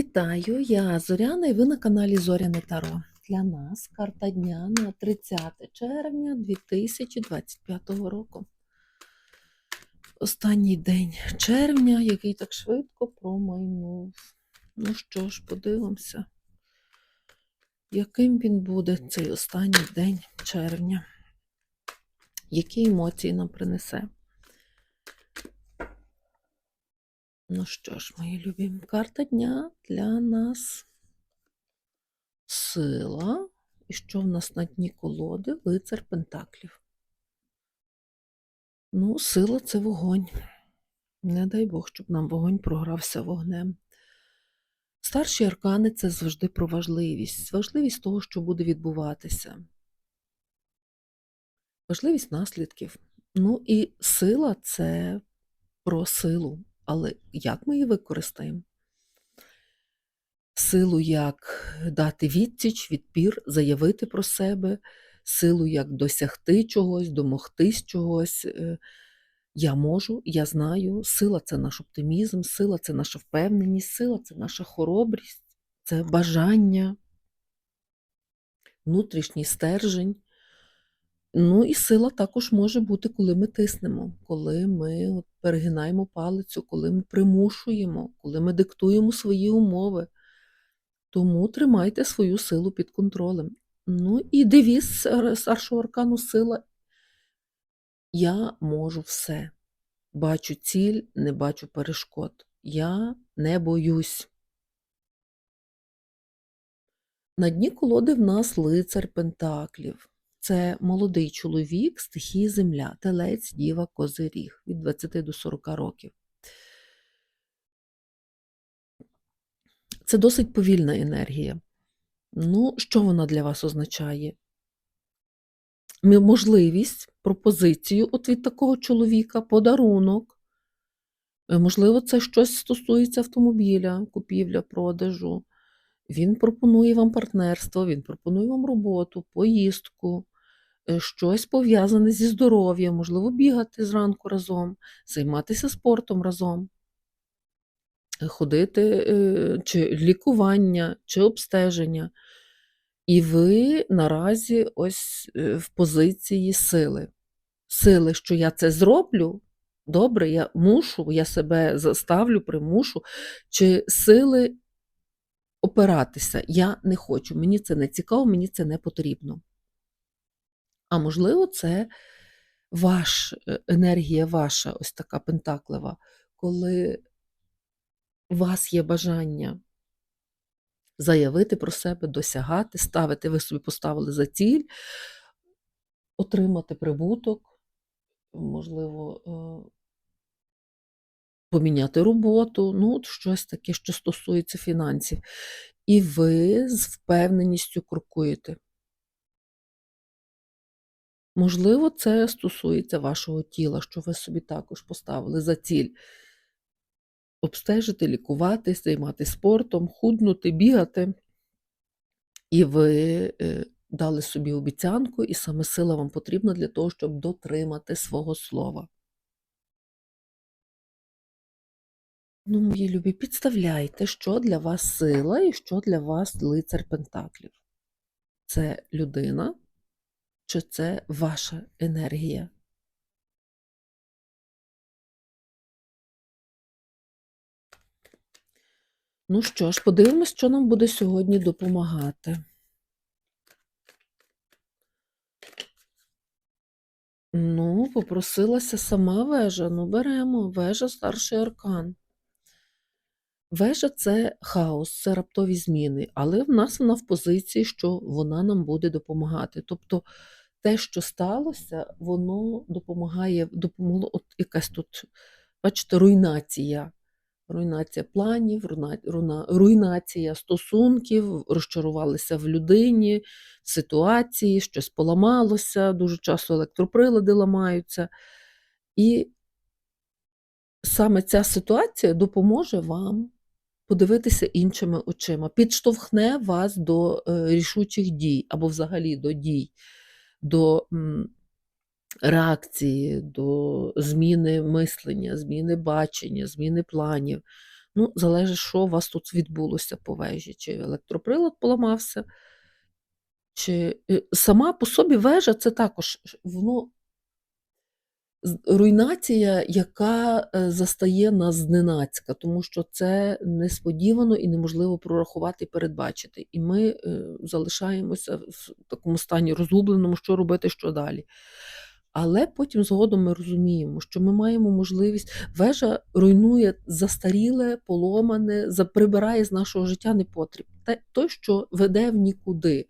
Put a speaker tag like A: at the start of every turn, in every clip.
A: Вітаю, я Зоряна і ви на каналі Зоряне Таро. Для нас карта дня на 30 червня 2025 року. Останній день червня, який так швидко промайнув. Ну що ж, подивимося, яким він буде цей останній день червня. Які емоції нам принесе? Ну що ж, мої любі, карта дня для нас сила. І що в нас на дні колоди? Лицар Пентаклів. Ну, сила це вогонь. Не дай Бог, щоб нам вогонь програвся вогнем. Старші аркани це завжди про важливість, важливість того, що буде відбуватися. Важливість наслідків. Ну і сила це про силу. Але як ми її використаємо? Силу, як дати відсіч, відпір, заявити про себе, силу, як досягти чогось, домогтись чогось. Е, Я можу, я знаю, сила це наш оптимізм, сила це наша впевненість, сила це наша хоробрість, це бажання, внутрішній стержень. Ну і сила також може бути, коли ми тиснемо, коли ми перегинаємо палицю, коли ми примушуємо, коли ми диктуємо свої умови. Тому тримайте свою силу під контролем. Ну і девіз ар- старшого аркану сила. Я можу все. Бачу ціль, не бачу перешкод. Я не боюсь. На дні колоди в нас лицар Пентаклів. Це молодий чоловік, стихії земля, телець, діва, козиріг від 20 до 40 років. Це досить повільна енергія. Ну, що вона для вас означає? Можливість, пропозицію от від такого чоловіка, подарунок. Е, Можливо, це щось стосується автомобіля, купівля, продажу. Він пропонує вам партнерство, він пропонує вам роботу, поїздку, щось пов'язане зі здоров'ям, можливо, бігати зранку разом, займатися спортом разом, е, ходити е, чи лікування, чи обстеження. І ви наразі ось е, в позиції сили. Сили, що я це зроблю, добре, я мушу, я себе заставлю, примушу, чи сили опиратися. Я не хочу, мені це не цікаво, мені це не потрібно. А можливо, це ваш, е, енергія ваша, ось така пентаклева, коли у вас є бажання заявити про себе, досягати, ставити, ви собі поставили за ціль, отримати прибуток, можливо, е, поміняти роботу, ну, от щось таке, що стосується фінансів. І ви з впевненістю крокуєте. Можливо, це стосується вашого тіла, що ви собі також поставили за ціль обстежити, лікуватись, займатися спортом, худнути, бігати. І ви е, дали собі обіцянку, і саме сила вам потрібна для того, щоб дотримати свого слова. Ну, мої любі, підставляйте, що для вас сила і що для вас лицар Пентаклів. Це людина, чи це ваша енергія? Ну що ж, подивимось, що нам буде сьогодні допомагати. Ну, попросилася сама вежа. Ну, беремо. Вежа старший аркан. Вежа це хаос, це раптові зміни, але в нас вона в позиції, що вона нам буде допомагати. Тобто те, що сталося, воно допомагає, допомогло, от якась тут, бачите, руйнація. Руйнація планів, руйнація стосунків, розчарувалися в людині, ситуації, щось поламалося, дуже часто електроприлади ламаються. І саме ця ситуація допоможе вам подивитися іншими очима, підштовхне вас до е, рішучих дій або взагалі до дій, до реакції, до зміни мислення, зміни бачення, зміни планів. Ну, залежить, що у вас тут відбулося по вежі, чи електроприлад поламався, чи е, сама по собі вежа це також воно з- руйнація, яка е, застає нас зненацька, тому що це несподівано і неможливо прорахувати і передбачити. І ми е, залишаємося в такому стані розгубленому, що робити, що далі. Але потім згодом ми розуміємо, що ми маємо можливість. Вежа руйнує застаріле, поломане, прибирає з нашого життя непотріб. Те, той, що веде в нікуди.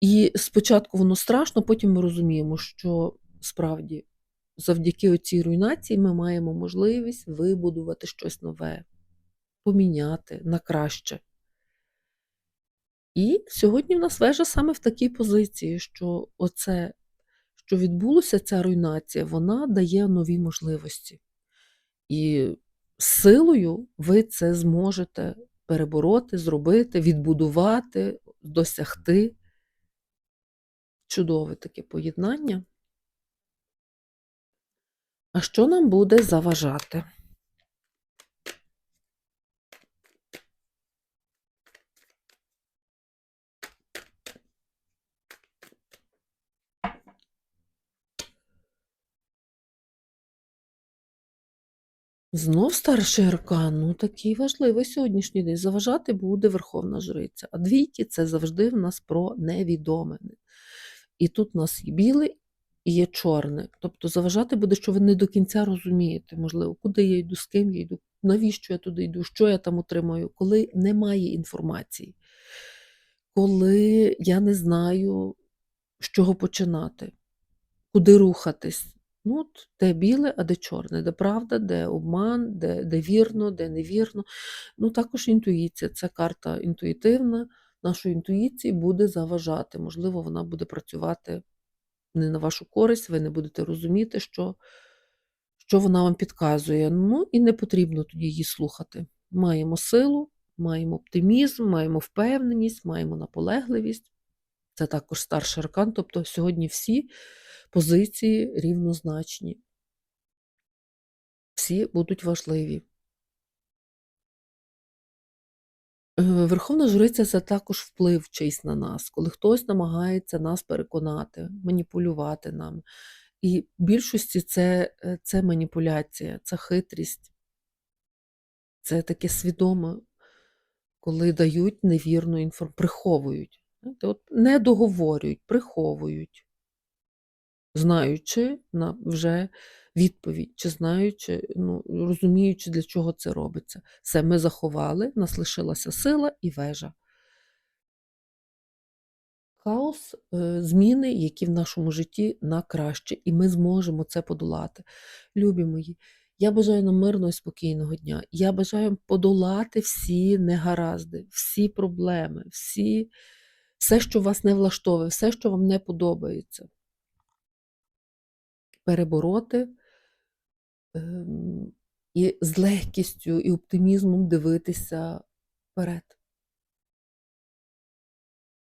A: І спочатку воно страшно, потім ми розуміємо, що справді завдяки оцій руйнації ми маємо можливість вибудувати щось нове, поміняти на краще. І сьогодні в нас вежа саме в такій позиції, що оце, що відбулося, ця руйнація, вона дає нові можливості. І силою ви це зможете перебороти, зробити, відбудувати, досягти. Чудове таке поєднання. А що нам буде заважати? Знов старший аркан, ну такий важливий сьогоднішній день. Заважати буде Верховна Жриця. А двійки це завжди в нас про невідоме. І тут у нас є біле і є чорне. Тобто заважати буде, що ви не до кінця розумієте, можливо, куди я йду, з ким я йду, навіщо я туди йду, що я там отримаю, коли немає інформації, коли я не знаю, з чого починати, куди рухатись. Ну, от де біле, а де чорне, де правда, де обман, де, де вірно, де невірно. Ну, також інтуїція. Це карта інтуїтивна. Нашої інтуїції буде заважати. Можливо, вона буде працювати не на вашу користь, ви не будете розуміти, що, що вона вам підказує. Ну і не потрібно тоді її слухати. Маємо силу, маємо оптимізм, маємо впевненість, маємо наполегливість. Це також старший аркан, тобто сьогодні всі позиції рівнозначні. Всі будуть важливі. Верховна жриця це також вплив чийсь на нас, коли хтось намагається нас переконати, маніпулювати нами. І в більшості це, е, це маніпуляція, це хитрість, це таке свідоме, коли дають невірну інформацію, приховують. От не договорюють, приховують, знаючи вже відповідь, чи знаючи, ну, розуміючи, для чого це робиться. Все, ми заховали, нас лишилася сила і вежа. Хаос, е, зміни, які в нашому житті на краще, і ми зможемо це подолати. Любі мої, я бажаю нам мирного і спокійного дня. Я бажаю подолати всі негаразди, всі проблеми, всі, все, що вас не влаштовує, все, що вам не подобається. Перебороти і з легкістю і оптимізмом дивитися вперед.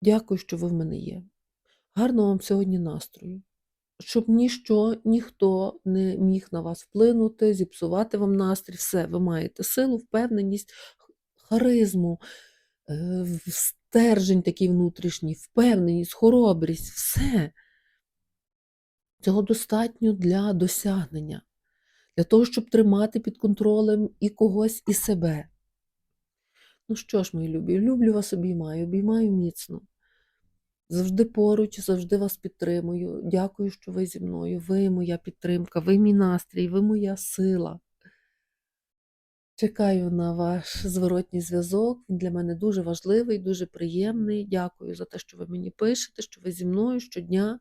A: Дякую, що ви в мене є. Гарного вам сьогодні настрою. Щоб ніщо, ніхто не міг на вас вплинути, зіпсувати вам настрій. Все, ви маєте силу, впевненість, харизму, е, стержень такий внутрішній, впевненість, хоробрість, все. Цього достатньо для досягнення, для того, щоб тримати під контролем і когось, і себе. Ну що ж, мої любі, люблю вас обіймаю, обіймаю міцно. Завжди поруч, завжди вас підтримую. Дякую, що ви зі мною. Ви моя підтримка, ви мій настрій, ви моя сила. Чекаю на ваш зворотній зв'язок. Він для мене дуже важливий, дуже приємний. Дякую за те, що ви мені пишете, що ви зі мною щодня.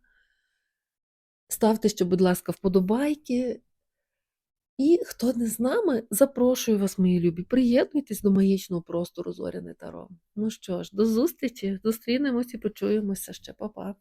A: Ставте ще, будь ласка, вподобайки. І хто не з нами, запрошую вас, мої любі, приєднуйтесь до магічного простору Зоряне Таро. Ну що ж, до зустрічі, зустрінемось і почуємося ще, Па-па.